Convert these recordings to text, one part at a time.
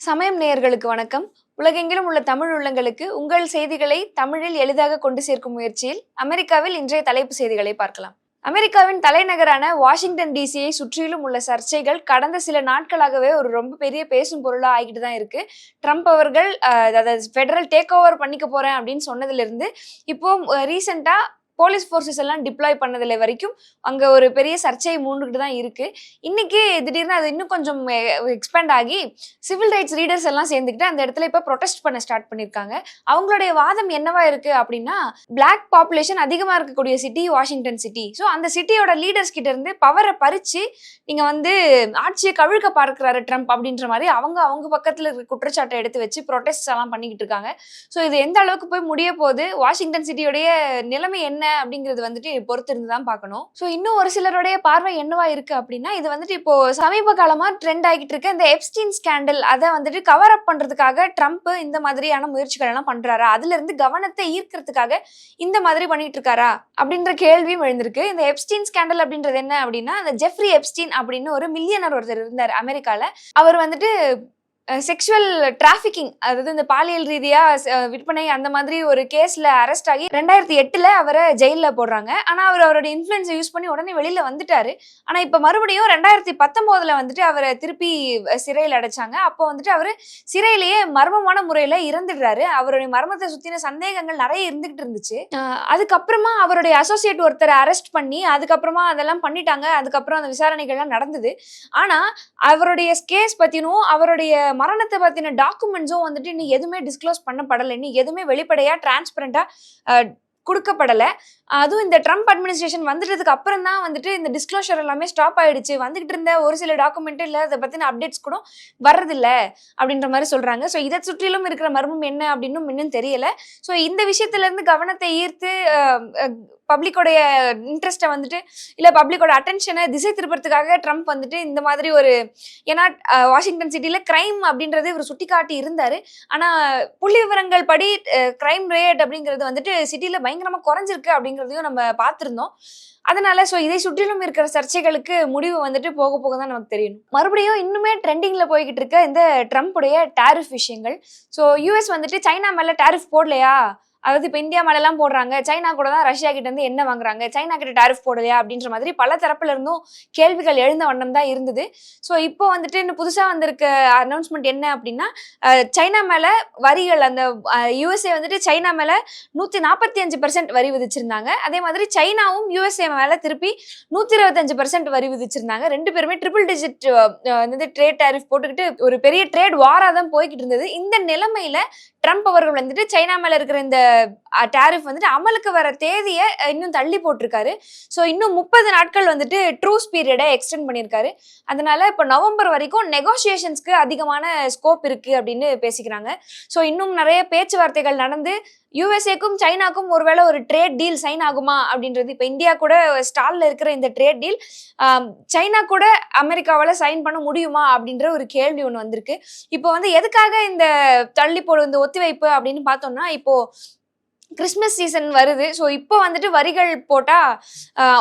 சமயம் நேயர்களுக்கு வணக்கம். உலகெங்கிலும் உள்ள தமிழ் உள்ளங்களுக்கு உங்கள் செய்திகளை தமிழில் எளிதாக கொண்டு சேர்க்கும் முயற்சியில் அமெரிக்காவில் இன்றைய தலைப்பு செய்திகளை பார்க்கலாம். அமெரிக்காவின் தலைநகரான வாஷிங்டன் டிசியை சுற்றிலும் உள்ள சர்ச்சைகள் கடந்த சில நாட்களாகவே ஒரு ரொம்ப பெரிய பேசும் பொருளாக ஆகிட்டு தான் இருக்கு. ட்ரம்ப் அவர்கள் அதாவது ஃபெடரல் டேக் ஓவர் பண்ணிக்க போறேன் அப்படின்னு சொன்னதுலேருந்து இப்போ ரீசெண்டாக போலீஸ் ஃபோர்ஸஸ் எல்லாம் டிப்ளாய் பண்ணதில் வரைக்கும் அங்கே ஒரு பெரிய சர்ச்சை மூண்டுகிட்டு தான் இருக்குது இன்றைக்கி திடீர்னு அது இன்னும் கொஞ்சம் எக்ஸ்பேண்ட் ஆகி சிவில் ரைட்ஸ் ரீடர்ஸ் எல்லாம் சேர்ந்துக்கிட்டு அந்த இடத்துல இப்போ ப்ரொடெஸ்ட் பண்ண ஸ்டார்ட் பண்ணியிருக்காங்க அவங்களுடைய வாதம் என்னவா இருக்குது அப்படின்னா பிளாக் பாப்புலேஷன் அதிகமாக இருக்கக்கூடிய சிட்டி வாஷிங்டன் சிட்டி ஸோ அந்த சிட்டியோட லீடர்ஸ் கிட்ட இருந்து பவரை பறித்து நீங்கள் வந்து ஆட்சியை கவிழ்க்க பார்க்கிறாரு ட்ரம்ப் அப்படின்ற மாதிரி அவங்க அவங்க பக்கத்தில் இருக்க குற்றச்சாட்டை எடுத்து வச்சு ப்ரொடெஸ்ட் எல்லாம் பண்ணிக்கிட்டு இருக்காங்க. ஸோ இது எந்த அளவுக்கு போய் முடிய போகுது? வாஷிங்டன் சிட்டியோடைய நிலைமை என்ன? அப்படிங்கிறது வந்துட்டு பொறுத்து இருந்து தான் பார்க்கணும். ஸோ இன்னும் ஒரு சிலருடைய பார்வை என்னவா இருக்கு அப்படின்னா இது வந்துட்டு இப்போ சமீப காலமா ட்ரெண்ட் ஆகிட்டு இருக்க இந்த எப்ஸ்டீன் ஸ்கேண்டல் அதை வந்துட்டு கவர் அப் பண்றதுக்காக ட்ரம்ப் இந்த மாதிரியான முயற்சிகள் எல்லாம் பண்றாரா? அதுல இருந்து கவனத்தை ஈர்க்கிறதுக்காக இந்த மாதிரி பண்ணிட்டு இருக்காரா அப்படின்ற கேள்வியும் எழுந்திருக்கு. இந்த எப்ஸ்டீன் ஸ்கேண்டல் அப்படின்றது என்ன அப்படின்னா அந்த ஜெஃப்ரி எப்ஸ்டீன் அப்படின்னு ஒரு மில்லியனர் ஒருத்தர் இருந்தார் அமெரிக்கால. அவர் வந்துட்டு செக்ஷுவல் டிராஃபிக்கிங் அதாவது இந்த பாலியல் ரீதியா விற்பனை அந்த மாதிரி ஒரு கேஸ்ல அரெஸ்ட் ஆகி ரெண்டாயிரத்தி எட்டுல அவரை ஜெயில போடுறாங்க. ஆனா அவர் அவரோட இன்ஃபுளுன்ஸை யூஸ் பண்ணி உடனே வெளியில வந்துட்டாரு. ஆனா இப்ப மறுபடியும் ரெண்டாயிரத்தி பத்தொன்பதுல வந்துட்டு அவரை திருப்பி சிறையில் அடைச்சாங்க. அப்போ வந்துட்டு அவர் சிறையிலேயே மர்மமான முறையில இறந்துடுறாரு. அவருடைய மர்மத்தை சுத்தின சந்தேகங்கள் நிறைய இருந்துகிட்டு இருந்துச்சு. அதுக்கப்புறமா அவருடைய அசோசியேட் ஒருத்தரை அரெஸ்ட் பண்ணி அதுக்கப்புறமா அதெல்லாம் பண்ணிட்டாங்க. அதுக்கப்புறம் அந்த விசாரணைகள்லாம் நடந்தது. ஆனா அவருடைய கேஸ் பத்தினும் அவருடைய மரணத்தை பற்றின டாக்குமெண்ட்ஸும் வந்துட்டு இன்னும் எதுவுமே டிஸ்க்ளோஸ் பண்ணப்படலை. இன்னும் எதுவுமே வெளிப்படையாக டிரான்ஸ்பரண்ட்டாக கொடுக்கப்படலை. அதுவும் இந்த ட்ரம்ப் அட்மினிஸ்ட்ரேஷன் வந்துட்டதுக்கு அப்புறம் தான் வந்துட்டு இந்த டிஸ்க்ளோஷர் எல்லாமே ஸ்டாப் ஆயிடுச்சு. வந்துகிட்டு இருந்த ஒரு சில டாக்குமெண்ட்டும் இல்லை அதை பத்தின அப்டேட்ஸ் கூட வர்றதில்ல அப்படின்ற மாதிரி சொல்றாங்க. ஸோ இதை சுற்றிலும் இருக்கிற மர்மம் என்ன அப்படின்னு இன்னும் தெரியல. ஸோ இந்த விஷயத்துல இருந்து கவனத்தை ஈர்த்து பப்ளிக்கோடைய இன்ட்ரெஸ்ட்டை வந்துட்டு இல்லை பப்ளிக்கோட அட்டென்ஷனை திசை திருப்பறதுக்காக ட்ரம்ப் வந்துட்டு இந்த மாதிரி ஒரு ஏன்னா வாஷிங்டன் சிட்டியில் கிரைம் அப்படின்றது இவர் சுட்டிக்காட்டி இருந்தார். ஆனால் புள்ளி விவரங்கள் படி கிரைம் ரேட் அப்படிங்கிறது வந்துட்டு சிட்டியில் பயங்கரமாக குறைஞ்சிருக்கு அப்படின்றதையும் நம்ம பார்த்துருந்தோம். அதனால ஸோ இதை சுற்றிலும் இருக்கிற சர்ச்சைகளுக்கு முடிவு வந்துட்டு போக போக தான் நமக்கு தெரியணும் மறுபடியும் இன்னுமே ட்ரெண்டிங்ல போய்கிட்டு இருக்க இந்த ட்ரம்ப்புடைய டாரிஃப் விஷயங்கள். ஸோ யூஎஸ் வந்துட்டு சைனா மேல டாரிஃப் போடலையா? அதாவது இப்போ இந்தியா மேலெல்லாம் போடுறாங்க சைனா கூட தான் ரஷ்யா கிட்ட இருந்து என்ன வாங்குறாங்க சைனா கிட்ட டாரிஃப் போடலையா அப்படின்ற மாதிரி பல தரப்புல இருந்தும் கேள்விகள் எழுந்த வண்ணம் தான் இருந்தது. ஸோ இப்போ வந்துட்டு இன்னும் புதுசாக வந்திருக்க அனௌன்ஸ்மெண்ட் என்ன அப்படின்னா சைனா மேலே வரிகள் அந்த யூஎஸ்ஏ வந்துட்டு சைனா மேலே நூற்றி நாற்பத்தி அஞ்சு பர்சன்ட் வரி விதிச்சிருந்தாங்க. அதே மாதிரி சைனாவும் யூஎஸ்ஏ மேலே திருப்பி நூற்றி இருபத்தஞ்சு பர்சன்ட் வரி விதிச்சிருந்தாங்க. ரெண்டு பேருமே ட்ரிபிள் டிஜிட் வந்து ட்ரேட் டாரிஃப் போட்டுக்கிட்டு ஒரு பெரிய ட்ரேட் வாராக தான் போய்கிட்டு இருந்தது. இந்த நிலைமையில ட்ரம்ப் அவர்கள் வந்துட்டு சைனா மேலே இருக்கிற இந்த டேரிஃப் வந்துட்டு அமலுக்கு வர தேதியை இன்னும் தள்ளி போட்டிருக்காரு. ஸோ இன்னும் முப்பது நாட்கள் வந்துட்டு ட்ரூஸ் பீரியடை எக்ஸ்டெண்ட் பண்ணியிருக்காரு. அதனால இப்போ நவம்பர் வரைக்கும் நெகோசியேஷன்ஸ்க்கு அதிகமான ஸ்கோப் இருக்கு அப்படின்னு பேசிக்கிறாங்க. ஸோ இன்னும் நிறைய பேச்சுவார்த்தைகள் நடந்து யூஎஸ்ஏக்கும் சைனாக்கும் ஒருவேளை ஒரு ட்ரேட் டீல் சைன் ஆகுமா அப்படின்றது இப்போ இந்தியா கூட ஸ்டாலில் இருக்கிற இந்த ட்ரேட் டீல் சைனா கூட அமெரிக்காவால் சைன் பண்ண முடியுமா அப்படின்ற ஒரு கேள்வி ஒன்று வந்திருக்கு. இப்போ வந்து எதுக்காக இந்த தள்ளி போடு இந்த ஒத்திவைப்பு அப்படின்னு பார்த்தோம்னா இப்போ கிறிஸ்மஸ் சீசன் வருது. ஸோ இப்போ வந்துட்டு வரிகள் போட்டால்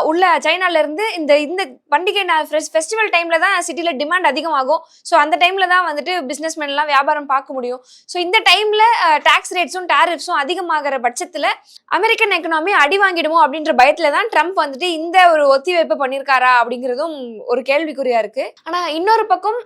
உள்ள சைனாலேருந்து இந்த இந்த பண்டிகை நாள் ஃபெஸ்டிவல் டைமில் தான் சிட்டியில் டிமாண்ட் அதிகமாகும். ஸோ அந்த டைமில் தான் வந்துட்டு பிஸ்னஸ்மேன்லாம் வியாபாரம் பார்க்க முடியும். ஸோ இந்த டைமில் டேக்ஸ் ரேட்ஸும் டேரிஃப்ஸும் அதிகமாகிற பட்சத்தில் அமெரிக்கன் எக்கனாமி அடி வாங்கிடுமோ அப்படின்ற பயத்தில் தான் ட்ரம்ப் வந்துட்டு இந்த ஒரு ஒத்திவைப்பு பண்ணியிருக்காரா அப்படிங்கிறதும் ஒரு கேள்விக்குறியாக இருக்குது ஆனால் இன்னொரு பக்கம்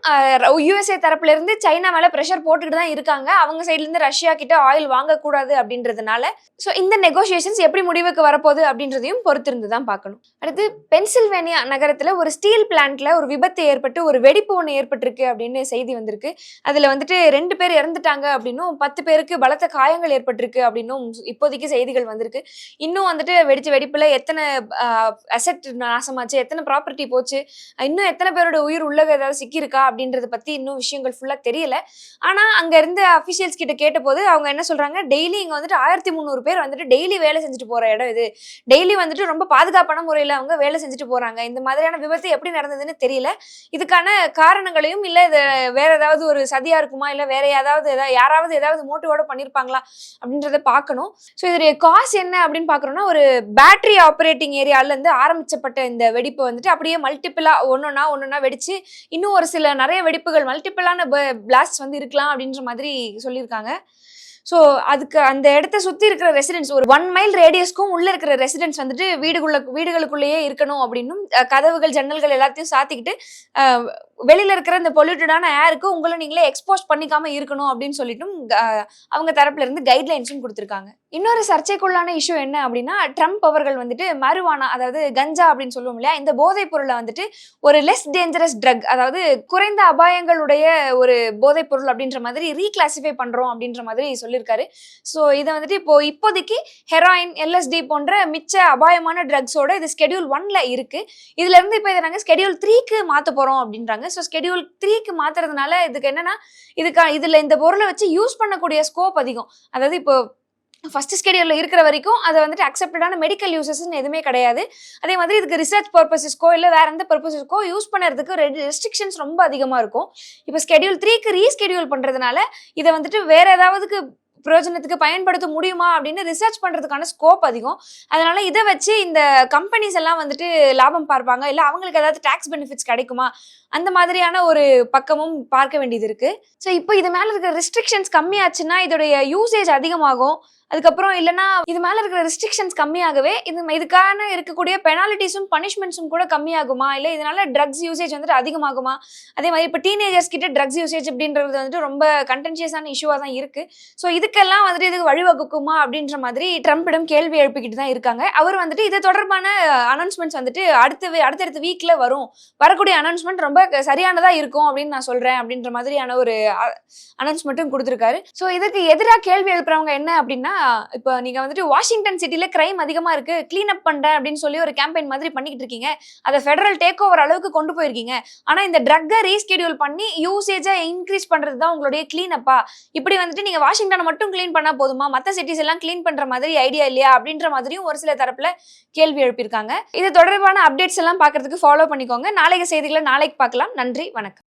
யூஎஸ்ஏ தரப்புலேருந்து சைனா மேலே ப்ரெஷர் போட்டுக்கிட்டு தான் இருக்காங்க. அவங்க சைட்லேருந்து ரஷ்யா கிட்ட ஆயில் வாங்கக்கூடாது அப்படின்றதுனால ஸோ இந்த நெகோசியேஷன்ஸ் எப்படி முடிவுக்கு வரப்போகுது அப்படின்றதையும் பொறுத்திருந்து தான் பார்க்கணும். அடுத்து பென்சில்வேனியா நகரத்தில் ஒரு ஸ்டீல் பிளான்ட்ல ஒரு விபத்து ஏற்பட்டு ஒரு வெடிப்பு ஒன்று ஏற்பட்டிருக்கு அப்படின்னு செய்தி வந்திருக்கு. அதில் வந்துட்டு ரெண்டு பேர் இறந்துட்டாங்க அப்படின்னும் பத்து பேருக்கு பலத்த காயங்கள் ஏற்பட்டிருக்கு அப்படின்னும் இப்போதைக்கு செய்திகள் வந்திருக்கு. இன்னும் வந்துட்டு வெடிச்ச வெடிப்பில் எத்தனை அசெட் நாசமாச்சு எத்தனை ப்ராப்பர்ட்டி போச்சு இன்னும் எத்தனை பேரோட உயிர் உள்ளக ஏதாவது சிக்கியிருக்கா அப்படின்றத பற்றி இன்னும் விஷயங்கள் ஃபுல்லாக தெரியல. ஆனால் அங்கே இருந்த அஃபிஷியல்ஸ் கிட்ட கேட்டபோது அவங்க என்ன சொல்கிறாங்க டெய்லி இங்கே வந்துட்டு ஆயிரத்தி முந்நூறு பேர் பேர் வந்துட்டு டெய்லி வேலை செஞ்சுட்டு போற இடம் இது. டெய்லி வந்துட்டு ரொம்ப பாதுகாப்பான முறையில் அவங்க வேலை செஞ்சுட்டு போறாங்க. இந்த மாதிரியான விபத்து எப்படி நடந்ததுன்னு தெரியல. இதுக்கான காரணங்களையும் இல்ல இது வேற ஏதாவது ஒரு சதியா இருக்குமா? இல்ல வேற ஏதாவது ஏதாவது யாராவது ஏதாவது மோட்டிவோட பண்ணிருப்பாங்களா? அப்படின்றத பார்க்கணும். ஸோ இதோடைய காஸ் என்ன அப்படின்னு பாக்குறோம்னா ஒரு பேட்டரி ஆப்ரேட்டிங் ஏரியால இருந்து ஆரம்பிச்சப்பட்ட இந்த வெடிப்பு வந்துட்டு அப்படியே மல்டிபிளா ஒன்னொன்னா ஒன்னொன்னா வெடிச்சு இன்னும் ஒரு சில நிறைய வெடிப்புகள் மல்டிபிளான பிளாஸ்ட் வந்து இருக்கலாம் அப்படின்ற மாதிரி சொல்லியிருக்காங்க. ஸோ அதுக்கு அந்த இடத்த சுற்றி இருக்கிற ரெசிடென்ஸ் ஒரு ஒன் மைல் ரேடியஸ்க்கும் உள்ளே இருக்கிற ரெசிடென்ட்ஸ் வந்துட்டு வீடுக்குள்ள வீடுகளுக்குள்ளேயே இருக்கணும் அப்படின்னும் கதவுகள் ஜன்னல்கள் எல்லாத்தையும் சாத்திக்கிட்டு வெளியில் இருக்கிற இந்த பொல்யூட்டடான ஏருக்கு உங்களை நீங்களே எக்ஸ்போஸ் பண்ணிக்காமல் இருக்கணும் அப்படின்னு சொல்லிட்டும் அவங்க தரப்புலேருந்து கைட்லைன்ஸும் கொடுத்துருக்காங்க. இன்னொரு சர்ச்சைக்குள்ளான இஷ்யூ என்ன அப்படின்னா ட்ரம்ப் அவர்கள் வந்துட்டு மருவானா அதாவது கஞ்சா அப்படின்னு சொல்லுவோம் இல்லையா இந்த போதைப் பொருளை வந்துட்டு ஒரு லெஸ் டேஞ்சரஸ் ட்ரக் அதாவது குறைந்த அபாயங்களுடைய ஒரு போதைப் பொருள் அப்படின்ற மாதிரி ரீகிளாசிஃபை பண்றோம் அப்படின்ற மாதிரி சொல்லியிருக்காரு. ஸோ இதை வந்துட்டு இப்போ இப்போதைக்கு ஹெராயின் எல்எஸ்டி போன்ற மிச்ச அபாயமான ட்ரக்ஸோட இது ஸ்கெடியூல் ஒன்ல இருக்கு. இதுல இருந்து இப்போ இதை நாங்கள் ஸ்கெடியூல் த்ரீக்கு மாத்த போறோம் அப்படின்றாங்க. ஸோ ஸ்கெடியூல் த்ரீக்கு மாத்துறதுனால இதுக்கு என்னன்னா இதுக்கு இதுல இந்த பொருளை வச்சு யூஸ் பண்ணக்கூடிய ஸ்கோப் அதிகம். அதாவது இப்போ ஃபஸ்ட்டு ஸ்கெடியூலில் இருக்கிற வரைக்கும் அதை வந்துட்டு அக்செப்டடான மெடிக்கல் யூசஸ்ன்னு எதுவுமே கிடையாது. அதே மாதிரி இதுக்கு ரிசர்ச் பர்பஸஸ்க்கோ இல்லை வேற எந்த பர்பஸஸ்க்கோ யூஸ் பண்ணுறதுக்கு ரெஸ்ட்ரிக்ஷன்ஸ் ரொம்ப அதிகமாக இருக்கும். இப்போ ஸ்கெடியூல் த்ரீக்கு ரீஸ்கெடியூல் பண்ணுறதுனால இதை வந்துட்டு வேற ஏதாவதுக்கு பிரயோஜனத்துக்கு பயன்படுத்த முடியுமா அப்படின்னு ரிசர்ச் பண்ணுறதுக்கான ஸ்கோப் அதிகம். அதனால இதை வச்சு இந்த கம்பெனிஸ் எல்லாம் வந்துட்டு லாபம் பார்ப்பாங்க. இல்லை அவங்களுக்கு ஏதாவது டேக்ஸ் பெனிஃபிட்ஸ் கிடைக்குமா? அந்த மாதிரியான ஒரு பக்கமும் பார்க்க வேண்டியது இருக்கு. ஸோ இப்போ இது மேலே இருக்கிற ரெஸ்ட்ரிக்ஷன்ஸ் கம்மியாச்சுன்னா இதோடைய யூசேஜ் அதிகமாகும். அதுக்கப்புறம் இல்லைன்னா இது மேல இருக்கிற ரெஸ்ட்ரிக்ஷன்ஸ் கம்மியாகவே இது இதுக்கான இருக்கக்கூடிய பெனாலிட்டிஸும் பனிஷ்மெண்ட்ஸும் கூட கம்மியாகுமா? இல்லை இதனால ட்ரக்ஸ் யூசேஜ் வந்துட்டு அதிகமாகுமா? அதே மாதிரி இப்போ டீனேஜர்ஸ் கிட்ட ட்ரக்ஸ் யூசேஜ் அப்படின்றது வந்துட்டு ரொம்ப கண்டென்ஷியஸான இஷ்யூவாக தான் இருக்கு. ஸோ இதுக்கெல்லாம் வந்துட்டு இதுக்கு வழிவகுக்குமா அப்படின்ற மாதிரி ட்ரம்ப்பிடம் கேள்வி எழுப்பிக்கிட்டு தான் இருக்காங்க. அவர் வந்துட்டு இது தொடர்பான அனௌன்ஸ்மெண்ட்ஸ் வந்துட்டு அடுத்த அடுத்தடுத்த வீக்கில் வரும். வரக்கூடிய அனௌன்ஸ்மெண்ட் ரொம்ப சரியானதாக இருக்கும் அப்படின்னு நான் சொல்கிறேன் அப்படின்ற மாதிரியான ஒரு அனௌன்ஸ்மெண்ட்டும் கொடுத்துருக்காரு. ஸோ இதுக்கு எதிராக கேள்வி எழுப்புறவங்க என்ன அப்படின்னா இப்போ நீங்க வந்துட்டு வாஷிங்டன் சிட்டில கிரைம் அதிகமா இருக்கு கிளீன் அப் பண்றேன் அப்படின்னு சொல்லி ஒரு கேம்பெயின் மாதிரி பண்ணிக்கிட்டு இருக்கீங்க. அதை ஃபெடரல் டேக் ஓவர் அளவுக்கு கொண்டு போயிருக்கீங்க. ஆனா இந்த ட்ரக்கை ரீஸ்கெடியூல் பண்ணி யூசேஜை இன்க்ரீஸ் பண்றது தான் உங்களுடைய க்ளீன் அப்பா இப்படி வந்துட்டு நீங்க வாஷிங்டனை மட்டும் கிளீன் பண்ணா போதுமா? மற்ற சிட்டிஸ் எல்லாம் கிளீன் பண்ற மாதிரி ஐடியா இல்லையா? அப்படின்ற மாதிரியும் ஒரு சில தரப்புல கேள்வி எழுப்பியிருக்காங்க. இது தொடர்பான அப்டேட்ஸ் எல்லாம் பாக்குறதுக்கு ஃபாலோ பண்ணிக்கோங்க. நாளைக்கு செய்திகளை நாளைக்கு பார்க்கலாம். நன்றி வணக்கம்.